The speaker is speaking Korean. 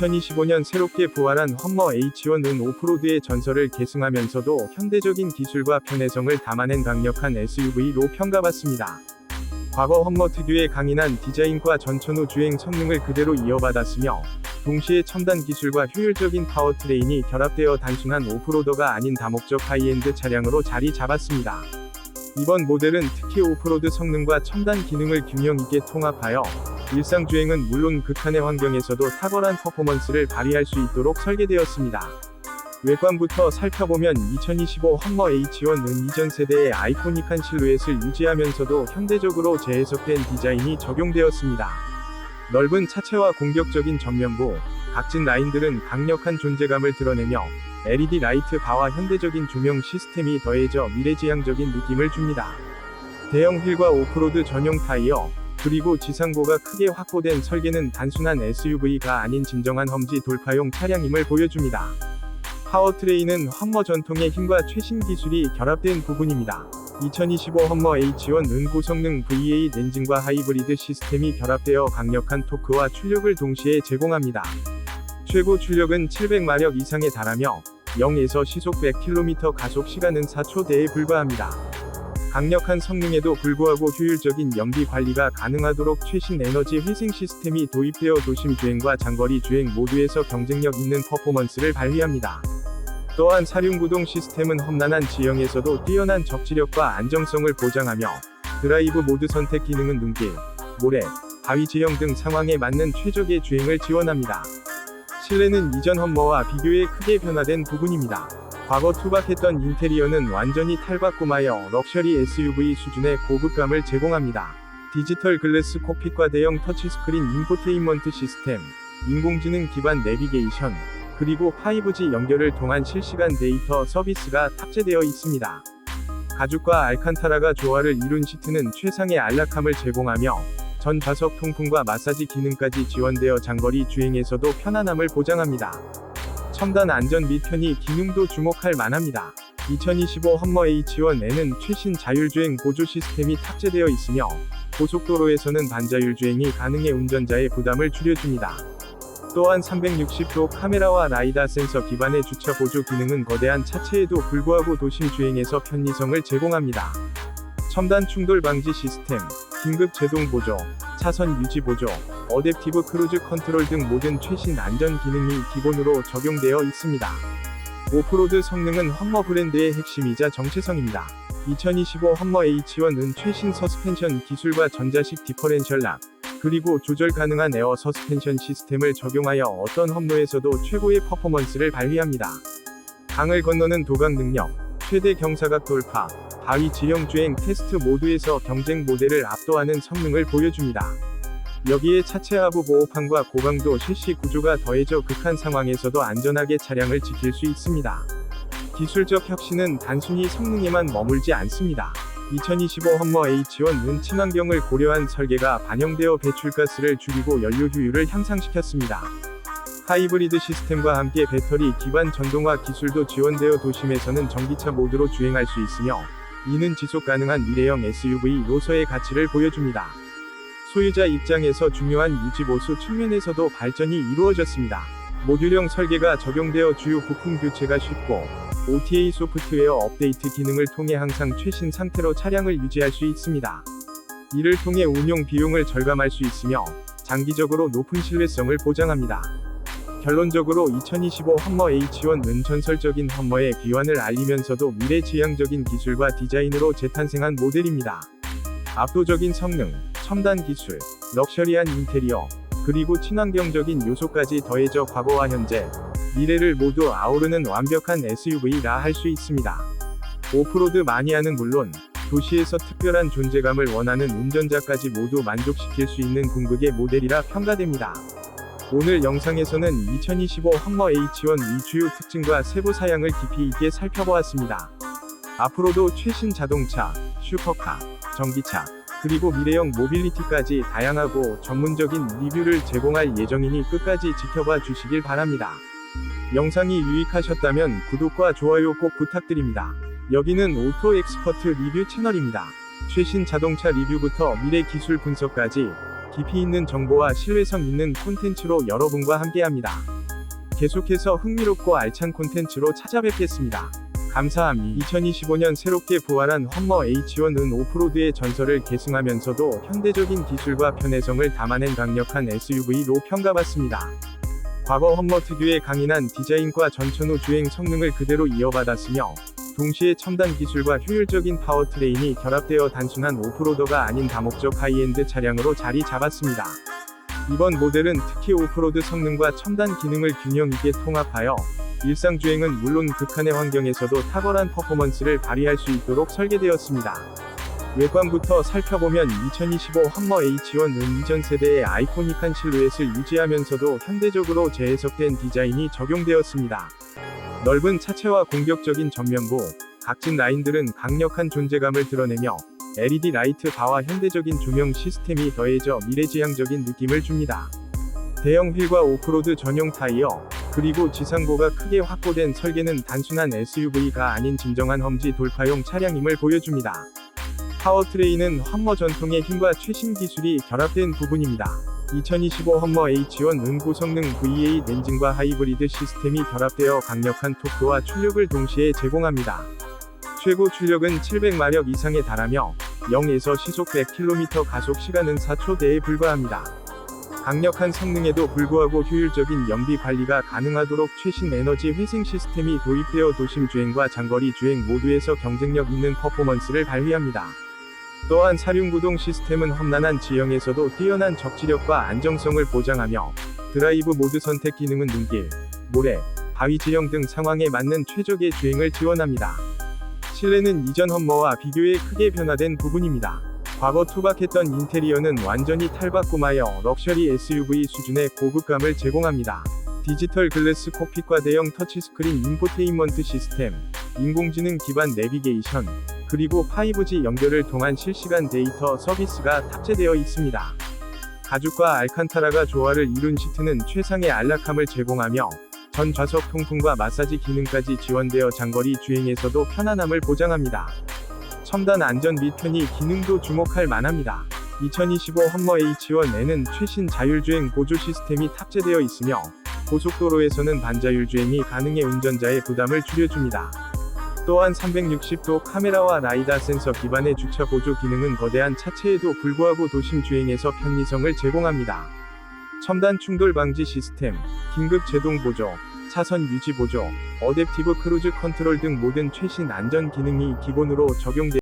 (2025년) 새롭게 부활한 험머 H1은 오프로드의 전설을 계승하면서도 현대적인 기술과 편의성을 담아낸 강력한 SUV로 평가받습니다. 과거 험머 특유의 강인한 디자인과 전천후 주행 성능을 그대로 이어받았으며 동시에 첨단 기술과 효율적인 파워트레인이 결합되어 단순한 오프로더가 아닌 다목적 하이엔드 차량으로 자리 잡았습니다. 이번 모델은 특히 오프로드 성능과 첨단 기능을 균형 있게 통합하여 일상 주행은 물론 극한의 환경에서도 탁월한 퍼포먼스를 발휘할 수 있도록 설계되었습니다. 외관부터 살펴보면 2025 험머 H1은 이전 세대의 아이코닉한 실루엣을 유지하면서도 현대적으로 재해석된 디자인이 적용되었습니다. 넓은 차체와 공격적인 전면부, 각진 라인들은 강력한 존재감을 드러내며 LED 라이트 바와 현대적인 조명 시스템이 더해져 미래지향적인 느낌을 줍니다. 대형 휠과 오프로드 전용 타이어, 그리고 지상고가 크게 확보된 설계는 단순한 SUV가 아닌 진정한 험지 돌파용 차량임을 보여줍니다. 파워트레인은 험머 전통의 힘과 최신 기술이 결합된 부분입니다. 2025 험머 H1은 고성능 V8 엔진과 하이브리드 시스템이 결합되어 강력한 토크와 출력을 동시에 제공합니다. 최고 출력은 700마력 이상에 달하며 0에서 시속 100km 가속 시간은 4초대에 불과합니다. 강력한 성능에도 불구하고 효율적인 연비 관리가 가능하도록 최신 에너지 회생 시스템이 도입되어 도심 주행과 장거리 주행 모두에서 경쟁력 있는 퍼포먼스를 발휘합니다. 또한 사륜구동 시스템은 험난한 지형에서도 뛰어난 적지력과 안정성을 보장하며 드라이브 모드 선택 기능은 눈길, 모래, 바위 지형 등 상황에 맞는 최적의 주행을 지원합니다. 실내는 이전 험머와 비교해 크게 변화된 부분입니다. 과거 투박했던 인테리어는 완전히 탈바꿈하여 럭셔리 SUV 수준의 고급감을 제공합니다. 디지털 글래스 콕핏과 대형 터치스크린 인포테인먼트 시스템, 인공지능 기반 내비게이션, 그리고 5G 연결을 통한 실시간 데이터 서비스가 탑재되어 있습니다. 가죽과 알칸타라가 조화를 이룬 시트는 최상의 안락함을 제공하며 전 좌석 통풍과 마사지 기능까지 지원되어 장거리 주행에서도 편안함을 보장합니다. 첨단 안전 및 편의 기능도 주목할 만합니다. 2025 험머 H1N은 최신 자율주행 보조 시스템이 탑재되어 있으며 고속도로에서는 반자율 주행이 가능해 운전자의 부담을 줄여줍니다. 또한 360도 카메라와 라이다 센서 기반의 주차 보조 기능은 거대한 차체에도 불구하고 도심 주행에서 편리성을 제공합니다. 첨단 충돌 방지 시스템, 긴급 제동 보조, 차선 유지 보조, 어댑티브 크루즈 컨트롤 등 모든 최신 안전 기능이 기본으로 적용되어 있습니다. 오프로드 성능은 험머 브랜드의 핵심이자 정체성입니다. 2025 험머 H1은 최신 서스펜션 기술과 전자식 디퍼렌셜 락, 그리고 조절 가능한 에어 서스펜션 시스템을 적용하여 어떤 험로에서도 최고의 퍼포먼스를 발휘합니다. 강을 건너는 도각 능력, 최대 경사각 돌파, 바위 지형 주행 테스트 모드에서 경쟁 모델을 압도하는 성능을 보여줍니다. 여기에 차체 하부 보호판과 고강도 실시 구조가 더해져 극한 상황에서도 안전하게 차량을 지킬 수 있습니다. 기술적 혁신은 단순히 성능에만 머물지 않습니다. 2025 험머 H1은 친환경을 고려한 설계가 반영되어 배출가스를 줄이고 연료 효율을 향상시켰습니다. 하이브리드 시스템과 함께 배터리 기반 전동화 기술도 지원되어 도심에서는 전기차 모드로 주행할 수 있으며 이는 지속 가능한 미래형 SUV로서의 가치를 보여줍니다. 소유자 입장에서 중요한 유지 보수 측면에서도 발전이 이루어졌습니다. 모듈형 설계가 적용되어 주요 부품 교체가 쉽고 OTA 소프트웨어 업데이트 기능을 통해 항상 최신 상태로 차량을 유지할 수 있습니다. 이를 통해 운용 비용을 절감할 수 있으며 장기적으로 높은 신뢰성을 보장합니다. 결론적으로 2025 험머 H1은 전설적인 험머의 귀환을 알리면서도 미래지향적인 기술과 디자인으로 재탄생한 모델입니다. 압도적인 성능, 첨단 기술, 럭셔리한 인테리어, 그리고 친환경적인 요소까지 더해져 과거와 현재, 미래를 모두 아우르는 완벽한 SUV라 할 수 있습니다. 오프로드 마니아는 물론 도시에서 특별한 존재감을 원하는 운전자까지 모두 만족시킬 수 있는 궁극의 모델이라 평가됩니다. 오늘 영상에서는 2025 험머 H1 이 주요 특징과 세부 사양을 깊이 있게 살펴보았습니다. 앞으로도 최신 자동차, 슈퍼카, 전기차, 그리고 미래형 모빌리티까지 다양하고 전문적인 리뷰를 제공할 예정이니 끝까지 지켜봐 주시길 바랍니다. 영상이 유익하셨다면 구독과 좋아요 꼭 부탁드립니다. 여기는 오토 엑스퍼트 리뷰 채널입니다. 최신 자동차 리뷰부터 미래 기술 분석까지 깊이 있는 정보와 신뢰성 있는 콘텐츠로 여러분과 함께합니다. 계속해서 흥미롭고 알찬 콘텐츠로 찾아뵙겠습니다. 감사합니다. 2025년 새롭게 부활한 험머 H1은 오프로드의 전설을 계승하면서도 현대적인 기술과 편의성을 담아낸 강력한 SUV로 평가받습니다. 과거 험머 특유의 강인한 디자인과 전천후 주행 성능을 그대로 이어받았으며 동시에 첨단 기술과 효율적인 파워트레인이 결합되어 단순한 오프로더가 아닌 다목적 하이엔드 차량으로 자리 잡았습니다. 이번 모델은 특히 오프로드 성능과 첨단 기능을 균형 있게 통합하여 일상 주행은 물론 극한의 환경에서도 탁월한 퍼포먼스를 발휘할 수 있도록 설계되었습니다. 외관부터 살펴보면 2025 험머 H1은 이전 세대의 아이코닉한 실루엣을 유지하면서도 현대적으로 재해석된 디자인이 적용되었습니다. 넓은 차체와 공격적인 전면부, 각진 라인들은 강력한 존재감을 드러내며 LED 라이트 바와 현대적인 조명 시스템이 더해져 미래지향적인 느낌을 줍니다. 대형 휠과 오프로드 전용 타이어, 그리고 지상고가 크게 확보된 설계는 단순한 SUV가 아닌 진정한 험지 돌파용 차량임을 보여줍니다. 파워트레인은 험머 전통의 힘과 최신 기술이 결합된 부분입니다. 2025 험머 H1은 고성능 VA 엔진과 하이브리드 시스템이 결합되어 강력한 토크와 출력을 동시에 제공합니다. 최고 출력은 700마력 이상에 달하며 0에서 시속 100km 가속 시간은 4초대에 불과합니다. 강력한 성능에도 불구하고 효율적인 연비 관리가 가능하도록 최신 에너지 회생 시스템이 도입되어 도심 주행과 장거리 주행 모두에서 경쟁력 있는 퍼포먼스를 발휘합니다. 또한 사륜구동 시스템은 험난한 지형에서도 뛰어난 적지력과 안정성을 보장하며 드라이브 모드 선택 기능은 눈길, 모래, 바위 지형 등 상황에 맞는 최적의 주행을 지원합니다. 실내는 이전 험머와 비교해 크게 변화된 부분입니다. 과거 투박했던 인테리어는 완전히 탈바꿈하여 럭셔리 SUV 수준의 고급감을 제공합니다. 디지털 글래스 콕핏과 대형 터치스크린 인포테인먼트 시스템, 인공지능 기반 내비게이션, 그리고 5G 연결을 통한 실시간 데이터 서비스가 탑재되어 있습니다. 가죽과 알칸타라가 조화를 이룬 시트는 최상의 안락함을 제공하며 전 좌석 통풍과 마사지 기능까지 지원되어 장거리 주행에서도 편안함을 보장합니다. 첨단 안전 및 편의 기능도 주목할 만합니다. 2025 험머 H1N은 최신 자율주행 보조 시스템이 탑재되어 있으며 고속도로에서는 반자율 주행이 가능해 운전자의 부담을 줄여줍니다. 또한 360도 카메라와 라이다 센서 기반의 주차 보조 기능은 거대한 차체에도 불구하고 도심 주행에서 편리성을 제공합니다. 첨단 충돌 방지 시스템, 긴급 제동 보조, 차선 유지 보조, 어댑티브 크루즈 컨트롤 등 모든 최신 안전 기능이 기본으로 적용됩니다.